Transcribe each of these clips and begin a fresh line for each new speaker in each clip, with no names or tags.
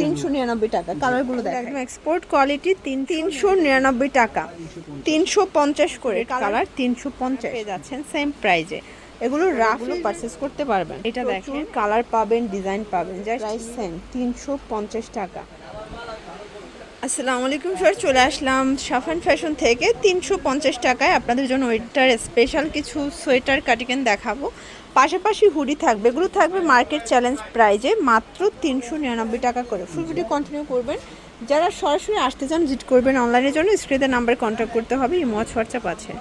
তিনশো নিরানব্বই টাকা। কালারগুলো দেখ একদম এক্সপোর্ট কোয়ালিটি তিন তিনশো নিরানব্বই টাকা। তিনশো পঞ্চাশ করে কালার তিনশো পঞ্চাশ। পেয়ে যাচ্ছেন সেম প্রাইজে এগুলো রাফলি পারচেস করতে পারবেন। এটা দেখেন। কালার পাবেন ডিজাইন পাবেন। যা প্রাইস সেম তিনশো পঞ্চাশ টাকা। আসসালামু আলাইকুম, স্যার। চলে আসলাম সাফান ফ্যাশন থেকে। তিনশো পঞ্চাশ টাকায় আপনাদের জন্য ওইটার স্পেশাল কিছু সোয়েটার কাটিকেন দেখাবো। পাশাপাশি হুডি থাকবে। এগুলো থাকবে মার্কেট চ্যালেঞ্জ প্রাইজে মাত্র তিনশো নিরানব্বই টাকা করে। ফুল ভিডিও কন্টিনিউ করবেন। যারা সরাসরি আসতে চান, ভিজিট করবেন অনলাইনের জন্য। স্ক্রিনের নাম্বার কন্ট্যাক্ট করতে হবে ইমোজ হোয়াটসঅ্যাপ আছে।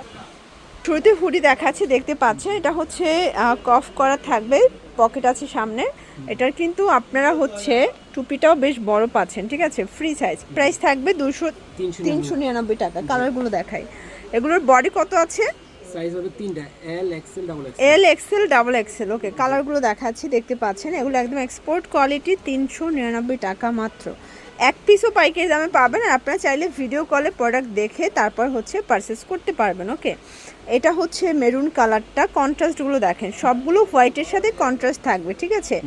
শুরুতে হুডি দেখাচ্ছে, দেখতে পাচ্ছেন। এটা হচ্ছে কফ করা থাকবে, পকেট আছে সামনে। এটার কিন্তু আপনারা হচ্ছে টুপিটাও বেশ বড় পাচ্ছেন ঠিক আছে? ফ্রি সাইজ প্রাইস থাকবে দুশো তিনশো নিরানব্বই। টাকা কালারগুলো দেখাই। এগুলোর বডি কত আছে?
সাইজ হবে তিনটা L XL double XL
L XL double XL okay কালারগুলো দেখাচ্ছি দেখতে পাচ্ছেন। এগুলো একদম এক্সপোর্ট কোয়ালিটি তিনশো নিরানব্বই টাকা মাত্র। এক পিসও পাইকারি দামে পাবেন আর আপনারা চাইলে ভিডিও কলে প্রোডাক্ট দেখে তারপর হচ্ছে পারচেস করতে পারবেন ওকে এটা হচ্ছে মেরুন কালারটা কন্ট্রাস্টগুলো দেখেন। সবগুলো হোয়াইটের সাথে কন্ট্রাস্ট থাকবে ঠিক আছে?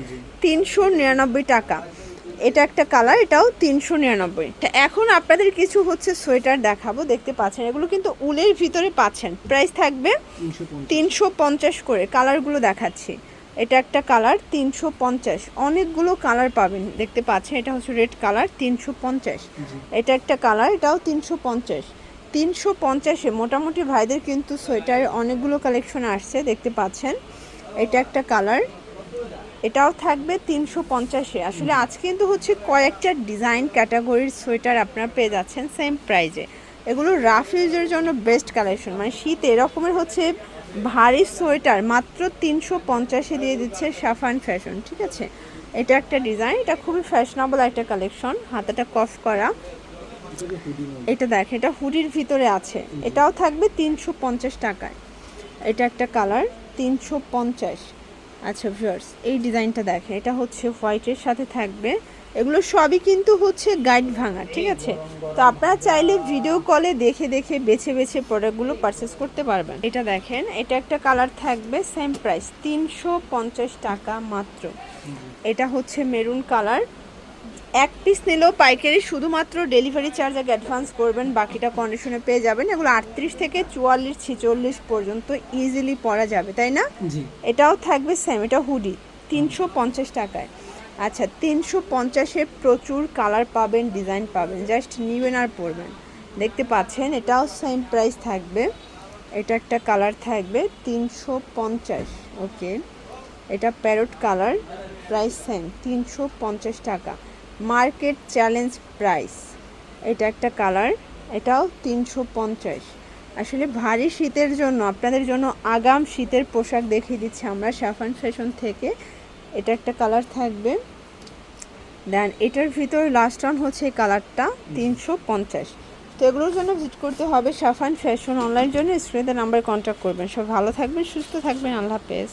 তিনশো নিরানব্বই টাকা। এটা একটা কালার এটাও তিনশো নিরানব্বই। এখন আপনাদের কিছু হচ্ছে সোয়েটার দেখাবো দেখতে পাচ্ছেন। এগুলো কিন্তু উলের ভিতরে পাচ্ছেন। প্রাইস থাকবে
তিনশো পঞ্চাশ।
করে কালারগুলো দেখাচ্ছি। এটা একটা কালার তিনশো পঞ্চাশ। অনেকগুলো কালার পাবেন দেখতে পাচ্ছেন। এটা হচ্ছে রেড কালার তিনশো পঞ্চাশ। এটা একটা কালার এটাও তিনশো পঞ্চাশ। তিনশো পঞ্চাশে মোটামুটি ভাইদের কিন্তু সোয়েটারের অনেকগুলো কালেকশন আসছে দেখতে পাচ্ছেন। এটা একটা কালার এটাও থাকবে তিনশো পঞ্চাশে। আসলে আজ কিন্তু হচ্ছে কয়েকটা ডিজাইন ক্যাটাগরির সোয়েটার আপনারা পেয়ে যাচ্ছেন সেম প্রাইজে এগুলো রাফ ইউজের জন্য বেস্ট কালেকশন মানে শীত এরকমের হচ্ছে ভারী সোয়েটার মাত্র তিনশো পঞ্চাশে দিয়ে দিচ্ছে সাফান ফ্যাশন ঠিক আছে? এটা একটা ডিজাইন এটা খুবই ফ্যাশনেবল একটা কালেকশন হাতাটা কফ করা। এটা দেখ এটা হুডির ভিতরে আছে। এটাও থাকবে তিনশো পঞ্চাশ টাকায়। এটা একটা কালার তিনশো পঞ্চাশ। আচ্ছা ভিউয়ার্স এই ডিজাইনটা দেখেন, এটা হচ্ছে হোয়াইটের সাথে থাকবে। এগুলো সবই কিন্তু হচ্ছে গাইড ভাঙা, ঠিক আছে? তো আপনারা চাইলে ভিডিও কলে দেখে দেখে বেছে বেছে প্রোডাক্টগুলো পারচেস করতে পারবেন। এটা দেখেন, এটা একটা কালার থাকবে সেম প্রাইস তিনশো পঞ্চাশ টাকা মাত্র। এটা হচ্ছে মেরুন কালার এক পিস নিলেও পাইকারি শুধুমাত্র ডেলিভারি চার্জ আগে অ্যাডভান্স করবেন বাকিটা কন্ডিশনে পেয়ে যাবেন। এগুলো আটত্রিশ থেকে চুয়াল্লিশ ছিচল্লিশ পর্যন্ত ইজিলি পরা যাবে তাই না? এটাও থাকবে সেম এটা হুডি তিনশো পঞ্চাশ টাকায়। আচ্ছা তিনশো পঞ্চাশে প্রচুর কালার পাবেন ডিজাইন পাবেন জাস্ট নিবেন আর পরবেন। দেখতে পাচ্ছেন এটাও সেম প্রাইস থাকবে। এটা একটা কালার থাকবে তিনশো পঞ্চাশ ওকে এটা প্যারট কালার প্রাইস সেম তিনশো পঞ্চাশ টাকা। Market challenge price. এটা একটা কালার এটাও তিনশো পঞ্চাশ। আসলে ভারী শীতের জন্য আপনাদের জন্য আগাম শীতের পোশাক দেখিয়ে দিচ্ছি আমরা সাফান ফ্যাশন থেকে। এটা একটা কালার থাকবে। দেন এটার ভিতর লাস্ট অন হচ্ছে এই কালারটা তিনশো পঞ্চাশ। তো এগুলোর জন্য ভিজিট করতে হবে সাফান ফ্যাশন অনলাইন জন্য স্ক্রিনের নাম্বারে কন্ট্যাক্ট করবেন। সব ভালো থাকবেন সুস্থ থাকবেন আল্লাহ হাফেজ।